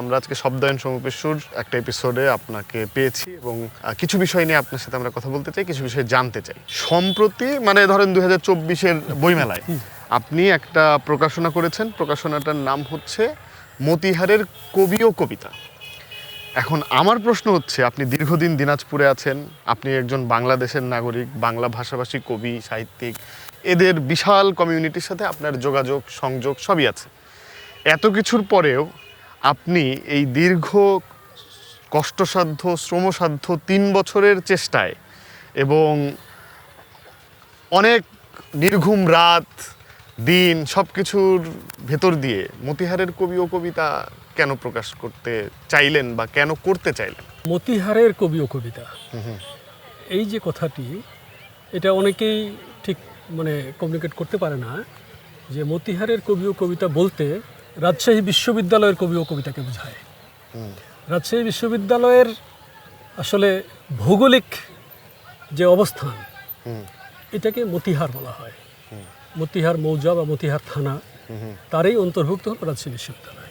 আমরা আজকে শব্দায়ন সমপেশুর একটা এপিসোডে আপনাকে পেয়েছি এবং কিছু বিষয় নিয়ে আপনার সাথে আমরা কথা বলতে চাই, কিছু বিষয় জানতে চাই। সম্প্রতি মানে ধরেন দুই হাজার চব্বিশের বইমেলায় আপনি একটা প্রকাশনা করেছেন। প্রকাশনাটার নাম হচ্ছে মতিহারের কবি ও কবিতা। এখন আমার প্রশ্ন হচ্ছে, আপনি দীর্ঘদিন দিনাজপুরে আছেন, আপনি একজন বাংলাদেশের নাগরিক, বাংলা ভাষাভাষী কবি, সাহিত্যিক, এদের বিশাল কমিউনিটির সাথে আপনার যোগাযোগ, সংযোগ সবই আছে। এত কিছুর পরেও আপনি এই দীর্ঘ কষ্টসাধ্য শ্রমসাধ্য তিন বছরের চেষ্টায় এবং অনেক নির্ঘুম রাত দিন সব কিছুর ভেতর দিয়ে মতিহারের কবি ও কবিতা কেন প্রকাশ করতে চাইলেন বা কেন করতে চাইলেন? মতিহারের কবি ও কবিতা। এই যে কথাটি এটা অনেকেই ঠিক মানে কমিউনিকেট করতে পারে না যে মতিহারের কবি ও কবিতা বলতে রাজশাহী বিশ্ববিদ্যালয়ের কবি ও কবিতাকে বোঝায়। রাজশাহী বিশ্ববিদ্যালয়ের আসলে ভৌগোলিক যে অবস্থান, এটাকে মতিহার বলা হয়। মতিহার মৌজা বা মতিহার থানা, তারই অন্তর্ভুক্ত হল রাজশাহী বিশ্ববিদ্যালয়।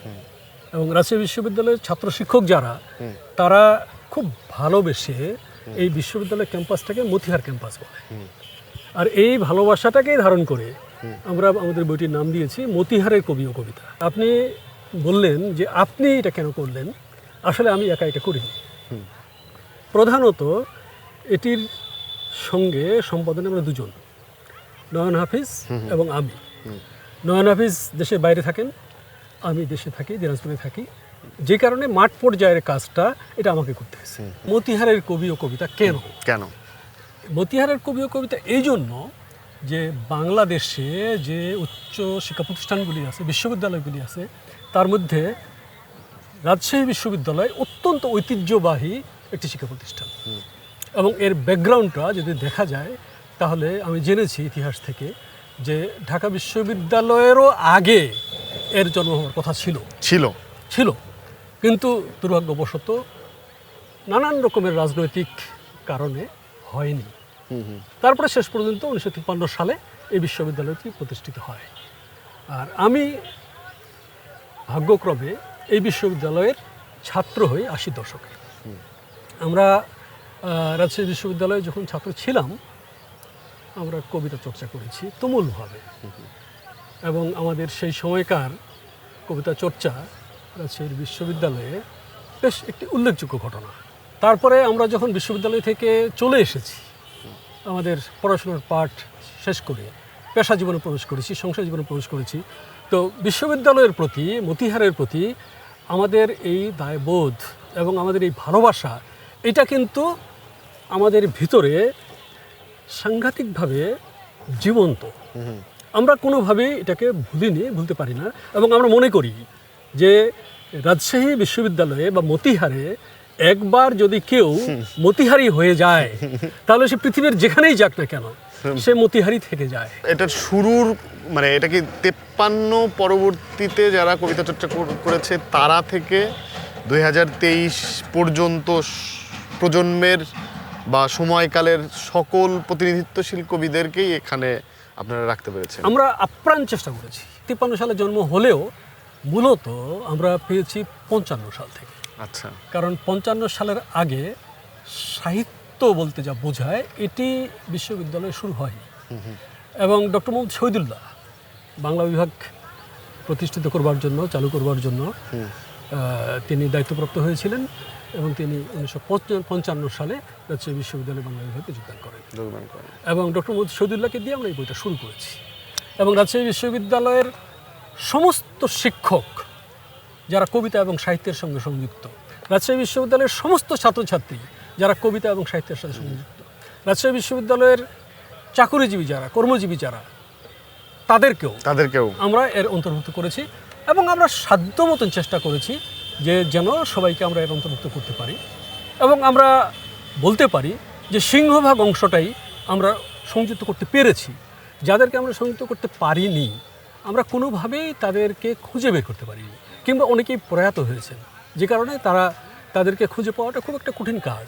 এবং রাজশাহী বিশ্ববিদ্যালয়ের ছাত্র শিক্ষক যারা, তারা খুব ভালোবেসে এই বিশ্ববিদ্যালয় ক্যাম্পাসটাকে মতিহার ক্যাম্পাস বলে। আর এই ভালোবাসাটাকেই ধারণ করে আমরা আমাদের বইটির নাম দিয়েছি মতিহারের কবি ও কবিতা। আপনি বললেন যে আপনি এটা কেন করলেন? আসলে আমি একা এটা করিনি। প্রধানত এটির সঙ্গে সম্পাদনে আমরা দুজন নয়ন হাফিজ এবং আমি। নয়ন হাফিজ দেশের বাইরে থাকেন আমি দেশে থাকি দিনাজপুরে থাকি। যে কারণে মাঠ পর্যায়ের কাজটা এটা আমাকে করতে হয়েছে। মতিহারের কবি ও কবিতা কেন? কেন? মতিহারের কবি ও কবিতা এই জন্য যে বাংলাদেশে যে উচ্চ শিক্ষা প্রতিষ্ঠানগুলি আছে বিশ্ববিদ্যালয়গুলি আছে তার মধ্যে রাজশাহী বিশ্ববিদ্যালয় অত্যন্ত ঐতিহ্যবাহী একটি শিক্ষা প্রতিষ্ঠান। এবং এর ব্যাকগ্রাউন্ডটা যদি দেখা যায় তাহলে আমি জেনেছি ইতিহাস থেকে যে ঢাকা বিশ্ববিদ্যালয়েরও আগে এর জন্ম হওয়ার কথা ছিল। ছিল। ছিল। কিন্তু দুর্ভাগ্যবশত নানান রকমের রাজনৈতিক কারণে হয়নি। তারপরে শেষ পর্যন্ত উনিশশো তিপ্পান্ন সালে এই বিশ্ববিদ্যালয়টি প্রতিষ্ঠিত হয়। আর আমি ভাগ্যক্রমে এই বিশ্ববিদ্যালয়ের ছাত্র হই আশি দশকে। আমরা রাজশাহী বিশ্ববিদ্যালয়ে যখন ছাত্র ছিলাম, আমরা কবিতা চর্চা করেছি তুমুলভাবে। এবং আমাদের সেই সময়কার কবিতা চর্চা রাজশাহীর বিশ্ববিদ্যালয়ে বেশ একটি উল্লেখযোগ্য ঘটনা। তারপরে আমরা যখন বিশ্ববিদ্যালয় থেকে চলে এসেছি আমাদের পড়াশোনার পাঠ শেষ করে পেশা জীবনে প্রবেশ করেছি সংসার জীবনে প্রবেশ করেছি। তো বিশ্ববিদ্যালয়ের প্রতি মতিহারের প্রতি আমাদের এই দায়বোধ এবং আমাদের এই ভালোবাসা এটা কিন্তু আমাদের ভিতরে সাংঘাতিকভাবে জীবন্ত। আমরা কোনোভাবেই এটাকে ভুলিনি ভুলতে পারি না। এবং আমরা মনে করি যে রাজশাহী বিশ্ববিদ্যালয়ে বা মতিহারে একবার যদি কেউ মতিহারি হয়ে যায় তাহলে সে পৃথিবীর যেখানেই যাক না কেন সে মতিহারি থেকে যায়। এটার শুরুর মানে এটা কি তেপ্পান্ন পরবর্তীতে যারা কবিতা চর্চা করেছে তারা থেকে দুই হাজার তেইশ পর্যন্ত প্রজন্মের বা সময়কালের সকল প্রতিনিধিত্বশীল কবিদেরকেই এখানে আপনারা রাখতে পেরেছেন। আমরা আপ্রাণ চেষ্টা করেছি। তিপ্পান্ন সালে জন্ম হলেও মূলত আমরা পেয়েছি পঞ্চান্ন সাল থেকে। আচ্ছা। কারণ পঞ্চান্ন সালের আগে সাহিত্য বলতে যা বোঝায় এটি বিশ্ববিদ্যালয়ে শুরু হয়নি। এবং ডক্টর মোহাম্মদ শহীদুল্লাহ বাংলা বিভাগ প্রতিষ্ঠিত করবার জন্য চালু করবার জন্য তিনি দায়িত্বপ্রাপ্ত হয়েছিলেন এবং তিনি উনিশশো পঞ্চান্ন সালে রাজশাহী বিশ্ববিদ্যালয় বাংলা বিভাগে যোগদান করেন। যোগদান করেন। এবং ডক্টর মোহাম্মদ শহীদুল্লাহকে দিয়ে আমরা এই বইটা শুরু করেছি। এবং রাজশাহী বিশ্ববিদ্যালয়ের সমস্ত শিক্ষক যারা কবিতা এবং সাহিত্যের সঙ্গে সংযুক্ত। রাজশাহী বিশ্ববিদ্যালয়ের সমস্ত ছাত্রছাত্রী যারা কবিতা এবং সাহিত্যের সাথে সংযুক্ত। রাজশাহী বিশ্ববিদ্যালয়ের চাকুরিজীবী যারা কর্মজীবী যারা তাদেরকেও তাদেরকেও আমরা এর অন্তর্ভুক্ত করেছি এবং আমরা সাধ্য মতন চেষ্টা করেছি যে যেন সবাইকে আমরা এর অন্তর্ভুক্ত করতে পারি এবং আমরা বলতে পারি যে সিংহভাগ অংশটাই আমরা সংযুক্ত করতে পেরেছি। যাদেরকে আমরা সংযুক্ত করতে পারিনি আমরা কোনোভাবেই তাদেরকে খুঁজে বের করতে পারিনি। কিংবা অনেকেই প্রয়াত হয়েছেন। যে কারণে তারা তাদেরকে খুঁজে পাওয়াটা খুব একটা কঠিন কাজ।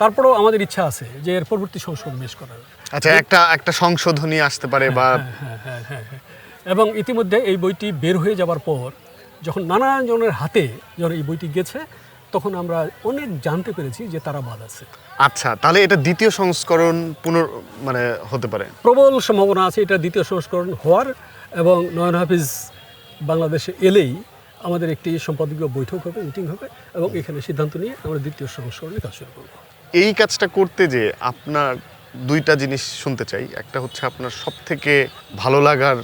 তারপরেও আমাদের ইচ্ছা আছে যে এর পরবর্তী সংশোধন বেশ করার। আচ্ছা একটা একটা সংশোধনী আসতে পারে বা হ্যাঁ হ্যাঁ হ্যাঁ এবং ইতিমধ্যে এই বইটি বের হয়ে যাবার পর যখন নানান জনের হাতে যখন এই বইটি গেছে তখন আমরা অনেক জানতে পেরেছি যে তারা বাদ আছে। আচ্ছা তাহলে এটা দ্বিতীয় সংস্করণ পুনর মানে হতে পারে। প্রবল সম্ভাবনা আছে এটা দ্বিতীয় সংস্করণ হওয়ার এবং নয়ন হাফিজ বাংলাদেশে এলেই আমাদের একটি সম্পাদকীয় বৈঠক হবে মিটিং হবে এবং এখানে সিদ্ধান্ত নিয়ে আমরা দ্বিতীয় সংস্করণে কাজ শুরু করব। এই কাজটা করতে যে আপনার দুইটা জিনিস শুনতে চাই। একটা হচ্ছে আপনার সব থেকে ভালো লাগার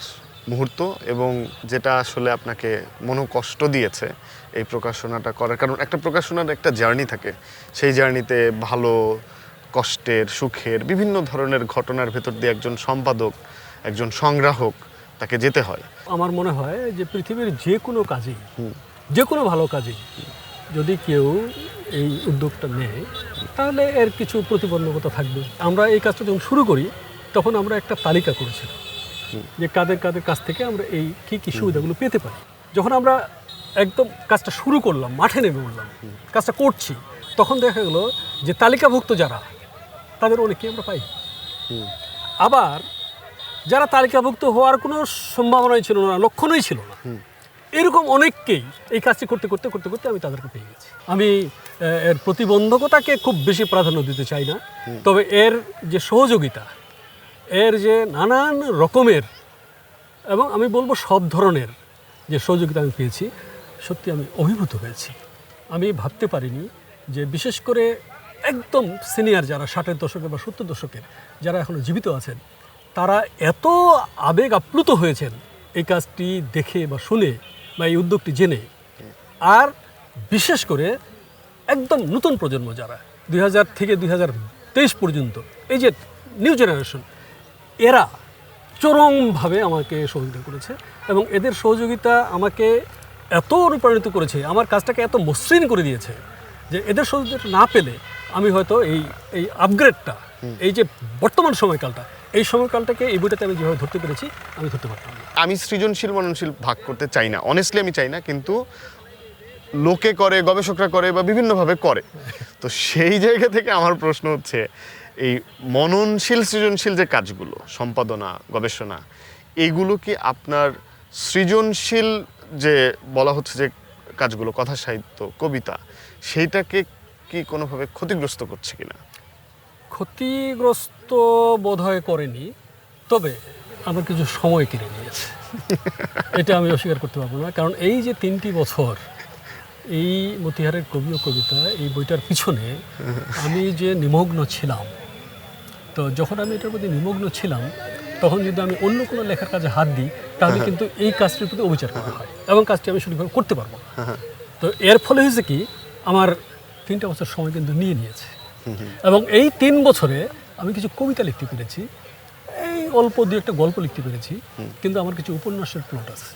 মুহূর্ত এবং যেটা আসলে আপনাকে মনোকষ্ট দিয়েছে এই প্রকাশনাটা করার। কারণ একটা প্রকাশনার একটা জার্নি থাকে। সেই জার্নিতে ভালো, কষ্টের, সুখের, বিভিন্ন ধরনের ঘটনার ভেতর দিয়ে একজন সম্পাদক, একজন সংগ্রাহক তাকে যেতে হয়। আমার মনে হয় যে পৃথিবীর যে কোনো কাজেই যে কোনো ভালো কাজেই যদি কেউ এই উদ্যোগটা নেয় তাহলে এর কিছু প্রতিবন্ধকতা থাকবে। আমরা এই কাজটা যখন শুরু করি তখন আমরা একটা তালিকা করেছিলাম যে কাদের কাদের কাছ থেকে আমরা এই কী কী সুবিধাগুলো পেতে পারি। যখন আমরা একদম কাজটা শুরু করলাম মাঠে নেমে উঠলাম কাজটা করছি তখন দেখা গেলো যে তালিকাভুক্ত যারা তাদের অনেকেই আমরা পাই। আবার যারা তালিকাভুক্ত হওয়ার কোনো সম্ভাবনাই ছিল না লক্ষণই ছিল না। এরকম অনেককেই এই কাজটি করতে করতে করতে করতে আমি তাদেরকে পেয়ে গেছি। আমি এর প্রতিবন্ধকতাকে খুব বেশি প্রাধান্য দিতে চাই না। তবে এর যে সহযোগিতা এর যে নানান রকমের এবং আমি বলব সব ধরনের যে সহযোগিতা আমি পেয়েছি সত্যি আমি অভিভূত হয়েছি। আমি ভাবতে পারিনি যে বিশেষ করে একদম সিনিয়র যারা ষাটের দশকে বা সত্তর দশকের যারা এখনও জীবিত আছেন তারা এত আবেগ আপ্লুত হয়েছেন এই কাজটি দেখে বা শুনে বা এই উদ্যোগটি জেনে আর বিশেষ করে একদম নতুন প্রজন্ম যারা দুই হাজার থেকে দুই হাজার তেইশ পর্যন্ত এই যে নিউ জেনারেশন এরা চরমভাবে আমাকে সহযোগিতা করেছে এবং এদের সহযোগিতা আমাকে এত অনুপ্রাণিত করেছে আমার কাজটাকে এত মসৃণ করে দিয়েছে যে এদের সহযোগিতা না পেলে আমি হয়তো এই এই আপগ্রেডটা এই যে বর্তমান সময়কালটা এই সময়কালটাকে এই বইটাতে আমি যেভাবে ধরতে পেরেছি আমি ধরতে পারতাম আমি সৃজনশীল মননশীল ভাগ করতে চাই না। অনেস্টলি আমি চাই না কিন্তু লোকে করে গবেষকরা করে বা বিভিন্নভাবে করে। তো সেই জায়গা থেকে আমার প্রশ্ন হচ্ছে এই মননশীল সৃজনশীল যে কাজগুলো সম্পাদনা গবেষণা এইগুলো কি আপনার সৃজনশীল যে বলা হচ্ছে যে কাজগুলো কথা সাহিত্য কবিতা সেইটাকে কি কোনোভাবে ক্ষতিগ্রস্ত করছে কিনা? ক্ষতিগ্রস্ত বোধহয় করেনি তবে আমার কিছু সময় কিনে নিয়েছে। এটা আমি অস্বীকার করতে পারব না কারণ এই যে তিনটি বছর এই মতিহারের কবি ও কবিতা এই বইটার পিছনে আমি যে নিমগ্ন ছিলাম তো যখন আমি এটার প্রতি নিমগ্ন ছিলাম তখন যদি আমি অন্য কোনো লেখার কাজে হাত দিই তাহলে কিন্তু এই কাজটির প্রতি অবিচার করা হয় এবং কাজটি আমি সঠিকভাবে করতে পারব না। তো এর ফলে হয়েছে কি আমার তিনটা বছর সময় কিন্তু নিয়ে নিয়েছে। এবং এই তিন বছরে আমি কিছু কবিতা লিখতে পেরেছি। এই অল্প দু একটা গল্প লিখতে পেরেছি। কিন্তু আমার কিছু উপন্যাসের প্লট আছে।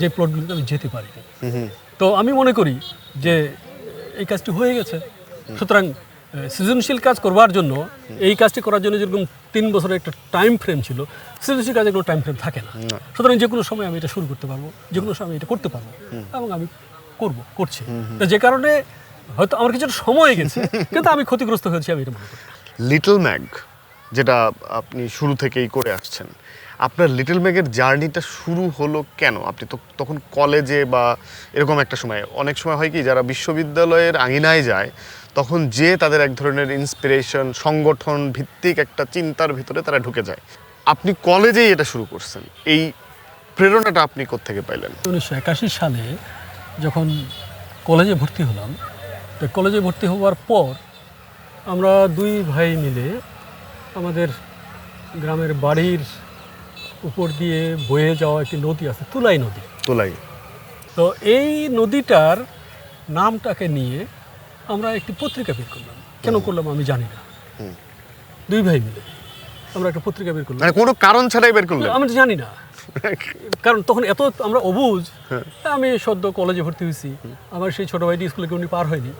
যে প্লটগুলিতে আমি যেতে পারি তো আমি মনে করি যে এই কাজটি হয়ে গেছে। সুতরাং সৃজনশীল কাজ করবার জন্য এই কাজটি করার জন্য যেরকম তিন বছরের একটা টাইম ফ্রেম ছিল সৃজনশীল কাজের কোনো টাইম ফ্রেম থাকে না। সুতরাং যে কোনো সময় আমি এটা শুরু করতে পারব যে কোনো সময় আমি এটা করতে পারব এবং আমি করব করছি। তো যে কারণে হয়তো আমার কিছুটা সময় গেছে কিন্তু আমি ক্ষতিগ্রস্ত হয়েছি আমি এটা মনে করি। লিটল ম্যাগ যেটা আপনি শুরু থেকেই করে আসছেন, আপনার লিটল ম্যাগের জার্নিটা শুরু হলো কেন? আপনি তো তখন কলেজে বা এরকম একটা সময়, অনেক সময় হয় কি, যারা বিশ্ববিদ্যালয়ের আঙিনায় যায়, তখন যে তাদের এক ধরনের ইন্সপিরেশন সংগঠন ভিত্তিক একটা চিন্তার ভিতরে তারা ঢুকে যায়। আপনি কলেজেই এটা শুরু করছেন, এই প্রেরণাটা আপনি কোত্থেকে পাইলেন? উনিশশো একাশি সালে যখন কলেজে ভর্তি হলাম, তো কলেজে ভর্তি হওয়ার পর আমরা দুই ভাই মিলে আমাদের গ্রামের বাড়ির উপর দিয়ে বয়ে যাওয়া একটি নদী আছে তুলাই নদী। তুলাই। তো এই নদীটার নামটাকে নিয়ে আমরা একটি পত্রিকা বের করলাম। কেন করলাম আমি জানি না। দুই ভাই মিলে। আমরা একটা পত্রিকা বের করলাম। মানে কোনো কারণ ছাড়াই বের করলেন? আমি তো জানি না। কারণ তখন এত আমরা অবুঝ আমি সদ্য কলেজে ভর্তি হয়েছি আমার সেই ছোট ভাইটি স্কুলে কেউ পার হয়নি।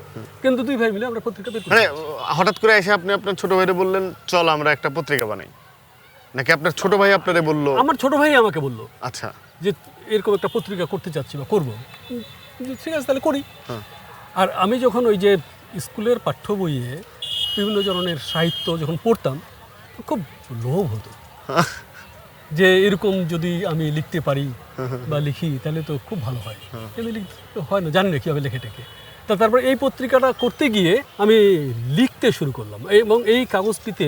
কিন্তু দুই ভাই মিলে আমরা পত্রিকা বের মানে হঠাৎ করে এসে আপনি আপনার ছোট ভাইরে বললেন চল আমরা একটা পত্রিকা বানাই। নাকি আপনার ছোট ভাই আপনারে বলল? আমার ছোট ভাই আমাকে বলল আচ্ছা। যে এরকম একটা পত্রিকা করতে চাচ্ছি বা করব। ঠিক আছে তাহলে করি। হ্যাঁ। আর আমি যখন ওই যে স্কুলের পাঠ্য বইয়ে বিভিন্ন ধরনের সাহিত্য যখন পড়তাম খুব লোভ হতো। যে এরকম যদি আমি লিখতে পারি বা লিখি, তাহলে তো খুব ভালো হয়। কিন্তু লিখতে হয় না, জানি না কীভাবে লেখে টেকে তা তারপর এই পত্রিকাটা করতে গিয়ে আমি লিখতে শুরু করলাম এবং এই কাগজটিতে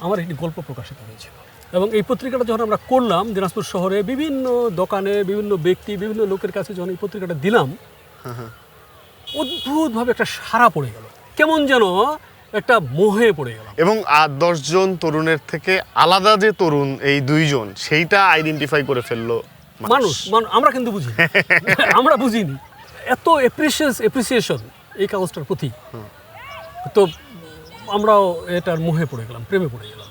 আমার একটি গল্প প্রকাশিত হয়েছিল। এবং এই পত্রিকাটা যখন আমরা করলাম, দিনাজপুর শহরে বিভিন্ন দোকানে বিভিন্ন ব্যক্তি, বিভিন্ন লোকের কাছে যখন এই পত্রিকাটা দিলাম, অদ্ভুতভাবে একটা সারা পড়ে গেল। কেমন যেন একটা মোহে পড়ে গেলাম। এবং আর দশজন তরুণের থেকে আলাদা যে তরুণ এই দুইজন সেইটা আইডেন্টিফাই করে ফেলল মানুষ। আমরা কিন্তু বুঝি আমরা বুঝিনি। এত এপ্রিসিয়েস এপ্রিসিয়েশন এই কাগজটার প্রতি। তো আমরাও এটার মোহে পড়ে গেলাম প্রেমে পড়ে গেলাম।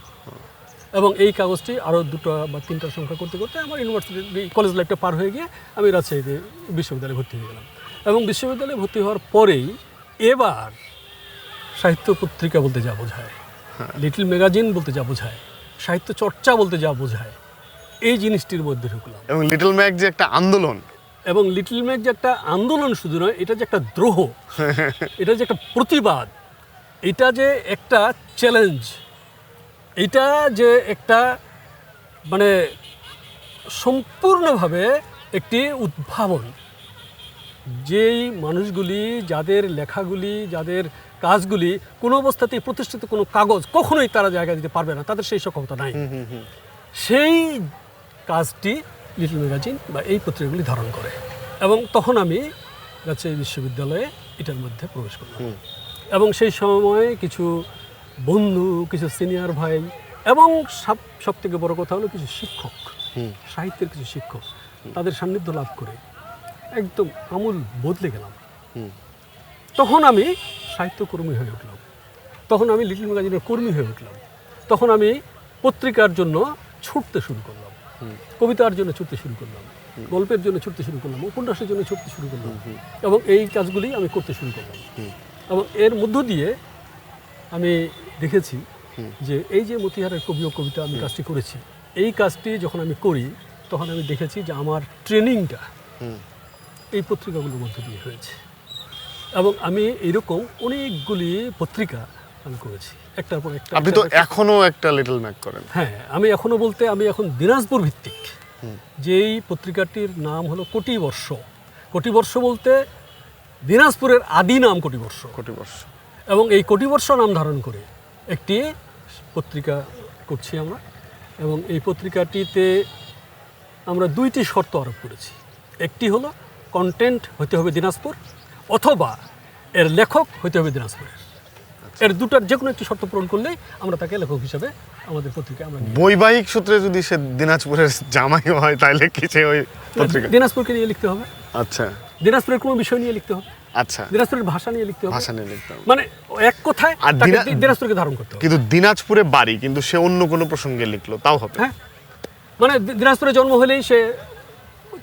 এবং এই কাগজটি আরও দুটো বা তিনটার সংখ্যা করতে করতে আমার ইউনিভার্সিটি কলেজ লাইফটা পার হয়ে গিয়ে আমি রাজশাহীতে বিশ্ববিদ্যালয়ে ভর্তি হয়ে গেলাম। এবং বিশ্ববিদ্যালয়ে ভর্তি হওয়ার পরেই এবার সাহিত্য পত্রিকা বলতে যা বোঝায় লিটল ম্যাগাজিন বলতে যা বোঝায় সাহিত্য চর্চা বলতে যা বোঝায় এই জিনিসটির মধ্যে ঢুকলাম। এবং লিটল ম্যাগ যে একটা আন্দোলন। এবং লিটল ম্যাগ যে একটা আন্দোলন শুধু নয় এটা যে একটা দ্রোহ এটা যে একটা প্রতিবাদ এটা যে একটা চ্যালেঞ্জ এটা যে একটা মানে সম্পূর্ণভাবে একটি উদ্ভাবন। যেই মানুষগুলি যাদের লেখাগুলি যাদের কাজগুলি কোনো অবস্থাতেই প্রতিষ্ঠিত কোনো কাগজ কখনোই তারা জায়গা দিতে পারবে না তাদের সেই সক্ষমতা নাই। সেই কাজটি লিটল ম্যাগাজিন বা এই পত্রিকাগুলি ধারণ করে। এবং তখন আমি রাজশাহী বিশ্ববিদ্যালয়ে এটার মধ্যে প্রবেশ করলাম। এবং সেই সময় কিছু বন্ধু কিছু সিনিয়র ভাই এবং সব সব থেকে বড় কথা হলো কিছু শিক্ষক সাহিত্যের কিছু শিক্ষক তাদের সান্নিধ্য লাভ করে একদম আমূল বদলে গেলাম। তখন আমি সাহিত্যকর্মী হয়ে উঠলাম। তখন আমি লিটল ম্যাগাজিনের কর্মী হয়ে উঠলাম। তখন আমি পত্রিকার জন্য ছুটতে শুরু করলাম। কবিতার জন্য ছুটতে শুরু করলাম। গল্পের জন্য ছুটতে শুরু করলাম। উপন্যাসের জন্য ছুটতে শুরু করলাম। এবং এই কাজগুলি আমি করতে শুরু করলাম। এবং এর মধ্য দিয়ে আমি দেখেছি যে এই যে মতিহারের কবি ও কবিতা আমি কাজটি করেছি এই কাজটি যখন আমি করি তখন আমি দেখেছি যে আমার ট্রেনিংটা এই পত্রিকাগুলোর মধ্যে দিয়ে হয়েছে। এবং আমি এরকম অনেকগুলি পত্রিকা আমি করেছি। একটার পর একটা আপনি তো পর একটা- এখনও একটা লিটল ম্যাক করেন। হ্যাঁ আমি এখনও বলতে আমি এখন দিনাজপুর ভিত্তিক। যেই পত্রিকাটির নাম হলো কোটিবর্ষ। কোটিবর্ষ বলতে দিনাজপুরের আদি নাম কোটিবর্ষ। কোটি বর্ষ এবং এই কোটিবর্ষ নাম ধারণ করে একটি পত্রিকা করছি আমরা। এবং এই পত্রিকাটিতে আমরা দুইটি শর্ত আরোপ করেছি। একটি হলো কন্টেন্ট হতে হবে দিনাজপুর অথবা এর লেখক হতে হবে দিনাজপুরের এর দুটার যে কোনো একটি শর্ত পূরণ করলেই আমরা তাকে লেখক হিসাবে আমাদের পত্রিকায় আমরা বৈবাহিক সূত্রে যদি সে দিনাজপুরের জামাই হয় তাহলে কি সে ওই পত্রিকা? দিনাজপুরকে নিয়ে লিখতে হবে। আচ্ছা। দিনাজপুরের কোনো বিষয় নিয়ে লিখতে হবে। আচ্ছা। দিনাজপুরের ভাষা নিয়ে লিখতে হবে। ভাষা নিয়ে লিখতে হবে। মানে এক কথায় আর দিনাজপুরকে ধারণ করতে হবে। কিন্তু দিনাজপুরে বাড়ি কিন্তু সে অন্য কোনো প্রসঙ্গে লিখলো তাও হবে। হ্যাঁ। মানে দিনাজপুরে জন্ম হলেই সে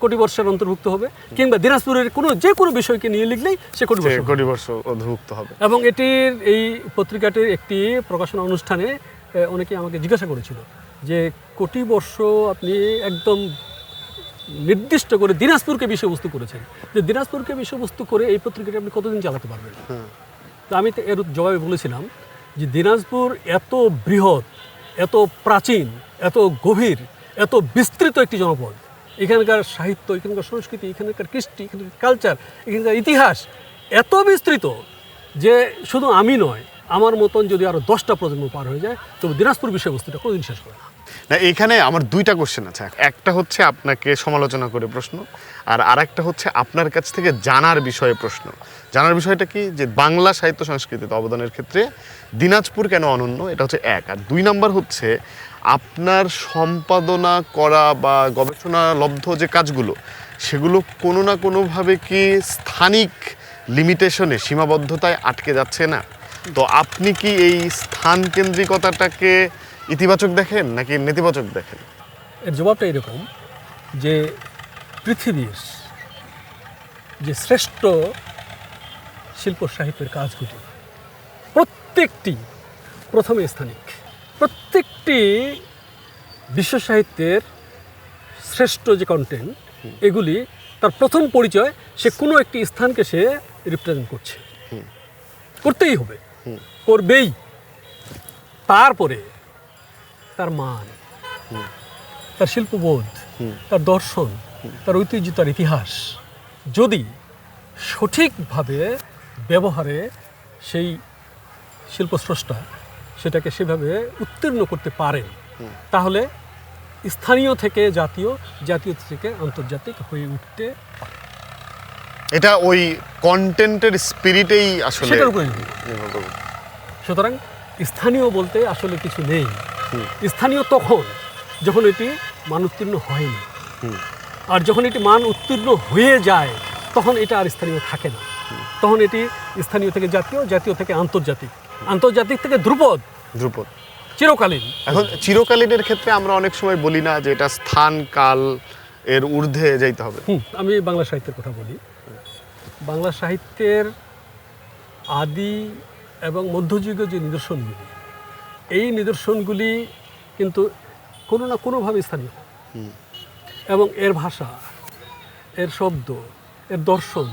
কোটি বর্ষের অন্তর্ভুক্ত হবে কিংবা দিনাজপুরের কোনো যে কোনো বিষয়কে নিয়ে লিখলেই সে কোটি হবে। কোটি বর্ষ অধিভুক্ত হবে। এবং এটির এই পত্রিকাটির একটি প্রকাশনা অনুষ্ঠানে অনেকে আমাকে জিজ্ঞাসা করেছিল যে কোটি বর্ষ আপনি একদম নির্দিষ্ট করে দিনাজপুরকে বিষয়বস্তু করেছেন। যে দিনাজপুরকে বিষয়বস্তু করে এই পত্রিকাটি আপনি কতদিন চালাতে পারবেন? তো আমি তো এর জবাবে বলেছিলাম যে দিনাজপুর এত বৃহৎ এত প্রাচীন এত গভীর এত বিস্তৃত একটি জনপদ এখানকার সাহিত্য, এখানকার সংস্কৃতি, এখানকার কৃষ্টি, এখানকার কালচার এখানকার ইতিহাস এত বিস্তৃত যে শুধু আমি নয়, আমার মতন যদি আরও দশটা প্রজন্ম পার হয়ে যায়, তবে দিনাজপুর বিষয়বস্তুটা কোনোদিন শেষ হবে না। না, এখানে আমার দুইটা কোশ্চেন আছে। একটা হচ্ছে আপনাকে সমালোচনা করে প্রশ্ন, আর আরেকটা হচ্ছে আপনার কাছ থেকে জানার বিষয়ে প্রশ্ন। জানার বিষয়টা কি? যে বাংলা সাহিত্য সংস্কৃতিতে অবদানের ক্ষেত্রে দিনাজপুর কেন অনন্য? এটা হচ্ছে এক। আর দুই নাম্বার হচ্ছে আপনার সম্পাদনা করা বা গবেষণা লব্ধ যে কাজগুলো, সেগুলো কোনো না কোনোভাবে কি স্থানিক লিমিটেশনে, সীমাবদ্ধতায় আটকে যাচ্ছে না? তো আপনি কি এই স্থান কেন্দ্রিকতাটাকে ইতিবাচক দেখেন নাকি নেতিবাচক দেখেন? এর জবাবটা এরকম যে পৃথিবীর যে শ্রেষ্ঠ শিল্প সাহিত্যের কাজগুলি, প্রত্যেকটি প্রথমে স্থানিক প্রত্যেকটি বিশ্ব সাহিত্যের শ্রেষ্ঠ যে কন্টেন্ট এগুলি তার প্রথম পরিচয় সে কোনো একটি স্থানকে সে রিপ্রেজেন্ট করছে। করতেই হবে। করবেই। তারপরে তার মান তার শিল্পবোধ তার দর্শন তার ঐতিহ্য তার ইতিহাস যদি সঠিকভাবে ব্যবহারে সেই শিল্পস্রষ্টা সেটাকে সেভাবে উত্তীর্ণ করতে পারেন। তাহলে স্থানীয় থেকে জাতীয় জাতীয় থেকে আন্তর্জাতিক হয়ে উঠতে এটা ওই কন্টেন্টের স্পিরিটেই আসলে সেটার উপরে। সুতরাং স্থানীয় বলতে আসলে কিছু নেই। স্থানীয় তখন যখন এটি মান উত্তীর্ণ হয়নি আর যখন এটি মান উত্তীর্ণ হয়ে যায় তখন এটা আর স্থানীয় থাকে না। তখন এটি স্থানীয় থেকে জাতীয় জাতীয় থেকে আন্তর্জাতিক। আন্তর্জাতিক থেকে ধ্রুপদ। ধ্রুপদ। চিরকালীন। এখন চিরকালীনের ক্ষেত্রে আমরা অনেক সময় বলি না যে এটা স্থান কাল এর ঊর্ধ্বে যাইতে হবে। হুম, আমি বাংলা সাহিত্যের কথা বলি। বাংলা সাহিত্যের আদি এবং মধ্যযুগীয় যে নিদর্শনগুলি এই নিদর্শনগুলি কিন্তু কোনো না কোনোভাবে স্থানীয়। এবং এর ভাষা এর শব্দ এর দর্শন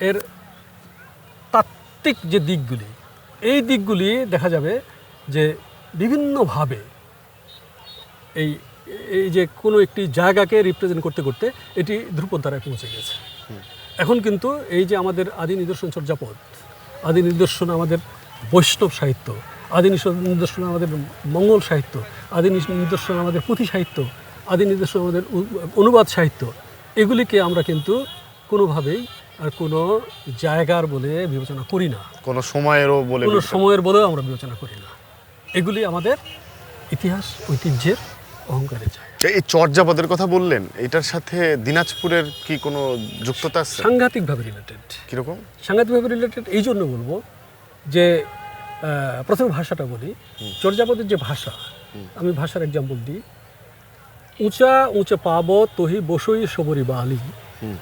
এর তাত্ত্বিক যে দিকগুলি এই দিকগুলি দেখা যাবে যে বিভিন্নভাবে এই এই যে কোনো একটি জায়গাকে রিপ্রেজেন্ট করতে করতে এটি ধ্রুপদ দ্বারায় পৌঁছে গেছে এখন কিন্তু এই যে আমাদের আদি নিদর্শন চর্যাপদ আদি নিদর্শন আমাদের বৈষ্ণব সাহিত্য আদি নিদর্শন আমাদের মঙ্গল সাহিত্য আদি নিদর্শন আমাদের পুঁথি সাহিত্য আদি নিদর্শন আমাদের অনুবাদ সাহিত্য এগুলিকে আমরা কিন্তু কোনোভাবেই আর কোনো জায়গার বলে বিবেচনা করি না। কোনো সময়েরও বলে কোনো সময়ের বলেও আমরা বিবেচনা করি না। এগুলি আমাদের ইতিহাস ঐতিহ্যের অহংকারের জায়গা এই চর্যাপদের কথা বললেন এটার সাথে দিনাজপুরের কি কোনো যুক্ততা আছে? সাংঘাতিকভাবে রিলেটেড কীরকম? সাংঘাতিকভাবে রিলেটেড এই জন্য বলব যে প্রথম ভাষাটা বলি। চর্যাপদের যে ভাষা আমি ভাষার এক্সাম্পল দিই। উঁচা উঁচা পাব তহি বসই সবরি বালি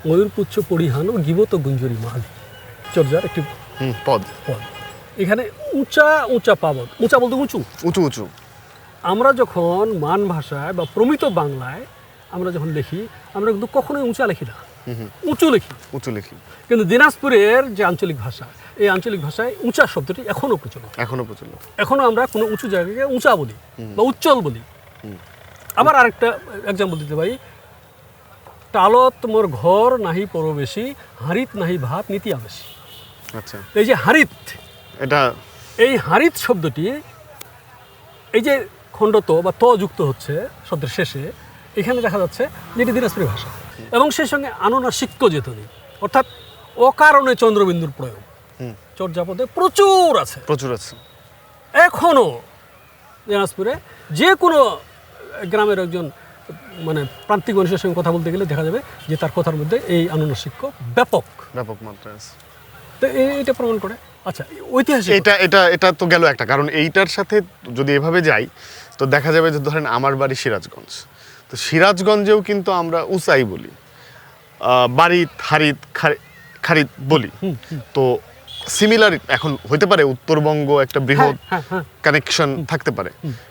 ময়ূরপুচ্ছ পরিহান ও গিবত গুঞ্জরি মালি। চর্যার একটি পদ। পদ। এখানে উঁচা উঁচা পাবত উঁচা বলতে উঁচু? উঁচু উঁচু। আমরা যখন মান ভাষায় বা প্রমিত বাংলায় আমরা যখন লিখি আমরা কিন্তু কখনোই উঁচা লিখি না। উঁচু লিখি। উঁচু লিখি। কিন্তু দিনাজপুরের যে আঞ্চলিক ভাষা এই আঞ্চলিক ভাষায় উঁচা শব্দটি এখনও প্রচলিত। এখনও প্রচলিত। এখনও আমরা কোনো উঁচু জায়গাকে উঁচা বলি বা উচ্চল বলি। আবার আরেকটা এক্সাম্পল দিতে পারি। টালত মোর ঘর নাহি পরবেশী হারিত নাহি ভাত নীতি আবেশী। আচ্ছা। এই যে হারিত এটা এই হারিত শব্দটি এই যে খণ্ডত বা ত যুক্ত হচ্ছে শব্দের শেষে এখানে দেখা যাচ্ছে যেটি দিনাজপুরি ভাষা। এবং সেই সঙ্গে আনুনাসিক্য যেতনি অর্থাৎ অকারণে চন্দ্রবিন্দুর প্রয়োগ। হুম। চর্যাপদে প্রচুর আছে। প্রচুর আছে। এখনও দিনাজপুরে যে কোনো গ্রামের একজন মানে প্রান্তিক মানুষের সঙ্গে কথা বলতে গেলে দেখা যাবে যে তার কথার মধ্যে এই আনুনাসিক্য ব্যাপক। ব্যাপক মাত্রায় আছে। তো এইটা প্রমাণ করে। আচ্ছা ঐতিহাসিক এটা এটা এটা তো গেল একটা। কারণ এইটার সাথে যদি এভাবে যাই তো দেখা যাবে যে ধরেন আমার বাড়ি সিরাজগঞ্জ। তো সিরাজগঞ্জেও কিন্তু আমরা উঁচাই বলি। বাড়িত হারিত খারিত বলি। তো সিমিলার এখন হইতে পারে উত্তরবঙ্গ একটা বৃহৎ হ্যাঁ হ্যাঁ কানেকশন থাকতে পারে।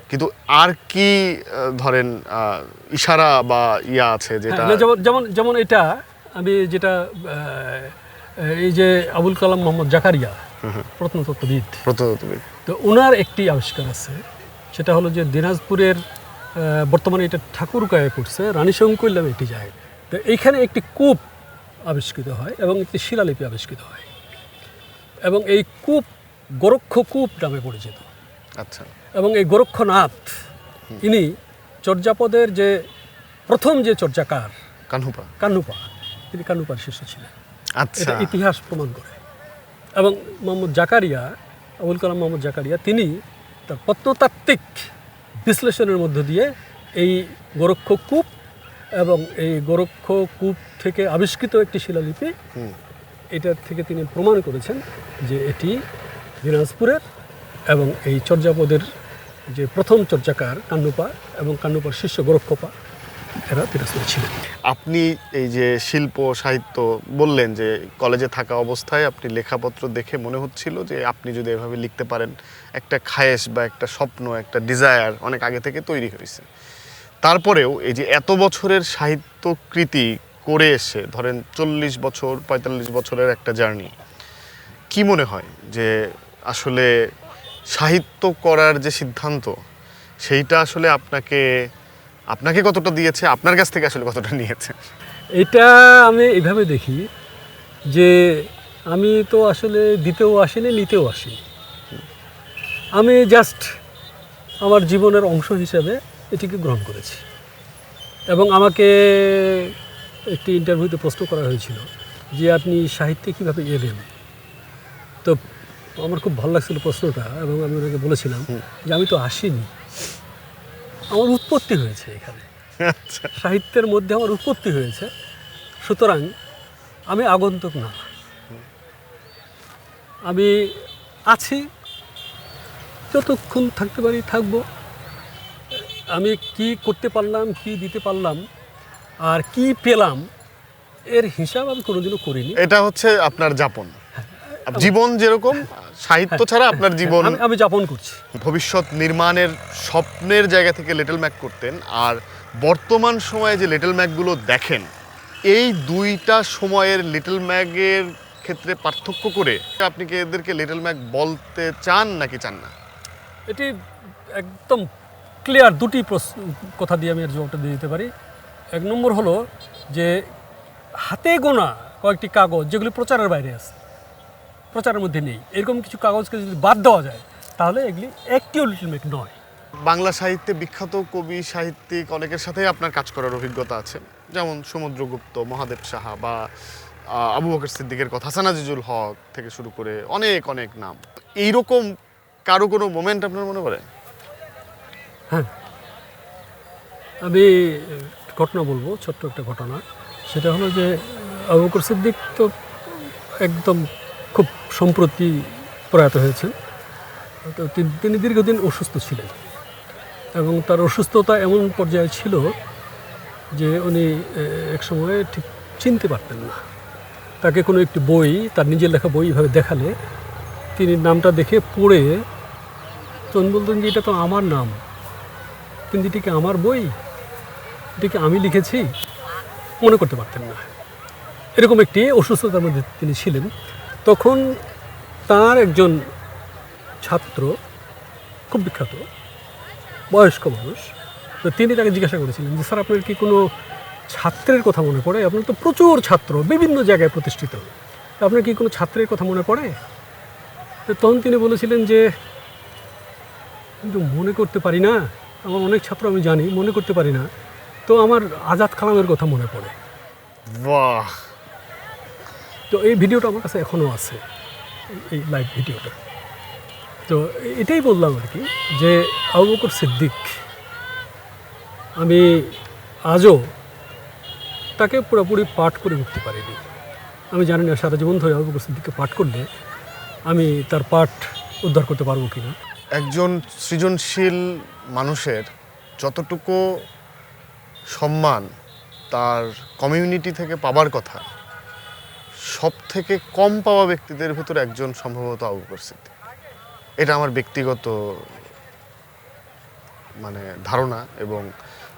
কিন্তু আর কি ধরেন আহ, ইশারা বা ইয়া আছে যেটা হ্যাঁ, যেমন যেমন এটা আমি যেটা এই যে আবুল কালাম মোহাম্মদ জাকারিয়া প্রত্নতত্ত্ববিদ। প্রথমে তো ওনার একটি আবিষ্কার আছে সেটা হলো যে দিনাজপুরের বর্তমানে এটা ঠাকুরগাঁয়ে পড়ছে রানীশঙ্কৈল নামে একটি জায়গা। তো এইখানে একটি কূপ আবিষ্কৃত হয় এবং একটি শিলালিপি আবিষ্কৃত হয়। এবং এই কূপ গোরক্ষ কূপ নামে পরিচিত। আচ্ছা। এবং এই গোরক্ষনাথ ইনি চর্যাপদের যে প্রথম যে চর্যাকার কানহুপা। কান্নুপা তিনি কান্নুপার শিষ্য ছিলেন। আচ্ছা। ইতিহাস প্রমাণ করে। এবং মোহাম্মদ জাকারিয়া আবুল কালাম মোহাম্মদ জাকারিয়া তিনি তার প্রত্নতাত্ত্বিক বিশ্লেষণের মধ্য দিয়ে এই গোরক্ষ কূপ এবং এই গোরক্ষ কূপ থেকে আবিষ্কৃত একটি শিলালিপি। এটার থেকে তিনি প্রমাণ করেছেন যে এটি দিনাজপুরের এবং এই চর্যাপদের যে প্রথম চর্যাকার কান্নুপা এবং কান্নুপার শিষ্য গোরক্ষপা এরা আপনি এই যে শিল্প, সাহিত্য বললেন যে কলেজে থাকা অবস্থায় আপনি লেখাপত্র দেখে মনে হচ্ছিল যে আপনি যদি এভাবে লিখতে পারেন, একটা খায়েশ বা একটা স্বপ্ন, একটা ডিজায়ার অনেক আগে থেকে তৈরি হয়েছে। তারপরেও এই যে এত বছরের সাহিত্যকৃতি করে এসে, ধরেন চল্লিশ বছর, পঁয়তাল্লিশ বছরের একটা জার্নি কি মনে হয় যে আসলে সাহিত্য করার যে সিদ্ধান্ত, সেইটা আসলে আপনাকে আপনাকে কতটা দিয়েছে? আপনার কাছ থেকে আসলে কতটা নিয়েছে? এটা আমি এভাবে দেখি যে আমি তো আসলে দিতেও আসিনি নিতেও আসিনি। আমি জাস্ট আমার জীবনের অংশ হিসাবে এটিকে গ্রহণ করেছি। এবং আমাকে একটি ইন্টারভিউতে প্রশ্ন করা হয়েছিল যে আপনি সাহিত্যে কীভাবে এলেন? তো আমার খুব ভালো লাগছিল প্রশ্নটা এবং আমি ওনাকে বলেছিলাম যে আমি তো আসিনি। আমার উৎপত্তি হয়েছে এখানে। আচ্ছা। সাহিত্যের মধ্যে আমার উৎপত্তি হয়েছে। সুতরাং আমি আগন্তুক না। আমি আছি যতক্ষণ থাকতে পারি থাকব। আমি কি করতে পারলাম কি দিতে পারলাম আর কি পেলাম এর হিসাব আমি কোনোদিনও করিনি। এটা হচ্ছে আপনার যাপন। জীবন যেরকম সাহিত্য ছাড়া আপনার জীবন আমি যাপন করছি। ভবিষ্যৎ নির্মাণের স্বপ্নের জায়গা থেকে লিটল ম্যাক করতেন আর বর্তমান সময়ে যে লিটল ম্যাকগুলো দেখেন এই দুইটা সময়ের লিটল ম্যাগের ক্ষেত্রে পার্থক্য করে আপনি কি এদেরকে লিটল ম্যাক বলতে চান নাকি চান না? এটি একদম ক্লিয়ার দুটি প্রশ্ন কথা দিয়ে আমি এর জবাবটা দিয়ে দিতে পারি। এক নম্বর হলো যে হাতে গোনা কয়েকটি কাগজ যেগুলি প্রচারের বাইরে আছে প্রচারের মধ্যে নেই। এরকম কিছু কাগজকে যদি বাদ দেওয়া যায় তাহলে এগুলি একটিও লিটল মেক নয়। বাংলা সাহিত্যে বিখ্যাত কবি সাহিত্যিক অনেকের সাথেই আপনার কাজ করার অভিজ্ঞতা আছে। যেমন সমুদ্রগুপ্ত মহাদেব সাহা বা আবু বকর সিদ্দিকের কথা হাসান আজিজুল হক থেকে শুরু করে অনেক অনেক নাম। এইরকম কারও কোনো মোমেন্ট আপনার মনে পড়ে? আমি ঘটনা বলব ছোট্ট একটা ঘটনা। সেটা হলো যে আবু বকর সিদ্দিক তো একদম খুব সম্প্রতি প্রয়াত হয়েছেন তো তিনি- দীর্ঘদিন অসুস্থ ছিলেন এবং তার অসুস্থতা এমন পর্যায়ে ছিল যে উনি এ, এক সময় ঠিক চিনতে পারতেন না। তাকে কোনো একটি বই তার নিজের লেখা বই এভাবে দেখালে তিনি নামটা দেখে পড়ে তখন বলতেন যে এটা তো আমার নাম। কিন্তু এটি কি আমার বই? এটা কি আমি লিখেছি? মনে করতে পারতেন না। এরকম একটি অসুস্থতার মধ্যে তিনি ছিলেন। তখন তার একজন ছাত্র, খুব বিখ্যাত, বয়স্ক মানুষ, তো তিনি তাকে জিজ্ঞাসা করেছিলেন যে, স্যার, আপনার কি কোনো ছাত্রের কথা মনে পড়ে? আপনার তো প্রচুর ছাত্র, বিভিন্ন জায়গায় প্রতিষ্ঠিত। আপনার কি কোনো ছাত্রের কথা মনে পড়ে? তখন তিনি বলেছিলেন যে কিন্তু মনে করতে পারি না, আমার অনেক ছাত্র আমি জানি, মনে করতে পারি না। তো আমার আজাদ কালামের কথা মনে পড়ে। বাহ! তো এই ভিডিওটা আমার কাছে এখনও আছে, এই- লাইভ ভিডিওটা। তো এটাই বললাম আর কি যে আবু বকর সিদ্দিক, আমি আজও তাকে পুরোপুরি পাঠ করে উঠতে পারিনি। আমি জানি না সারা জীবন ধরে আবু বকর সিদ্দিককে পাঠ করলে আমি তার পাঠ উদ্ধার করতে পারব কিনা। একজন সৃজনশীল মানুষের যতটুকু সম্মান তার কমিউনিটি থেকে পাবার কথা সব থেকে কম পাওয়া ব্যক্তিদের ভিতরে একজন সম্ভবত আবু বকর সিদ্দিক। এটা আমার ব্যক্তিগত মানে ধারণা এবং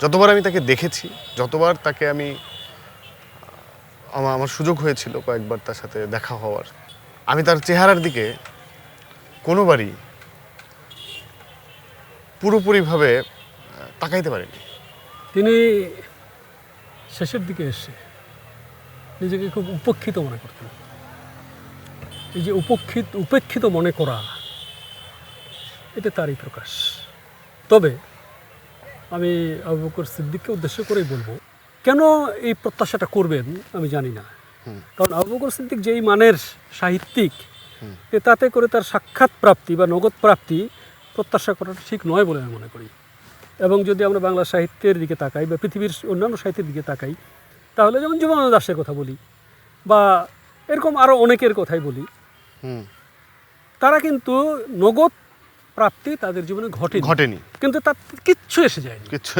যতবার আমি তাকে দেখেছি, যতবার তাকে আমি আমার আমার সুযোগ হয়েছিল কয়েকবার তার সাথে দেখা হওয়ার, আমি তার চেহারার দিকে কোনোবারই পুরোপুরিভাবে তাকাইতে পারিনি। তিনি শেষের দিকে এসে নিজেকে খুব উপেক্ষিত মনে করতেন এই যে উপেক্ষিত উপেক্ষিত মনে করা এটা তারই প্রকাশ। তবে আমি আবু বকর সিদ্দিককে উদ্দেশ্য করেই বলব কেন এই প্রত্যাশাটা করবেন আমি জানি না। কারণ আবু বকর সিদ্দিক যেই মানের সাহিত্যিক তাতে করে তার সাক্ষাৎ প্রাপ্তি বা নগদ প্রাপ্তি প্রত্যাশা করাটা ঠিক নয় বলে আমি মনে করি। এবং যদি আমরা বাংলা সাহিত্যের দিকে তাকাই বা পৃথিবীর অন্যান্য সাহিত্যের দিকে তাকাই তাহলে যেমন জীবন দাসের কথা বলি বা এরকম আরও অনেকের কথাই বলি তারা কিন্তু নগদ প্রাপ্তি তাদের জীবনে ঘটে ঘটেনি। কিন্তু তার কিচ্ছু এসে যায়নি। কিচ্ছু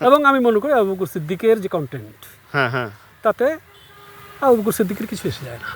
এবং আমি মনে করি আবু সিদ্দিকের যে কন্টেন্ট হ্যাঁ হ্যাঁ। তাতে আবু সিদ্দিকের কিছু এসে যায় না।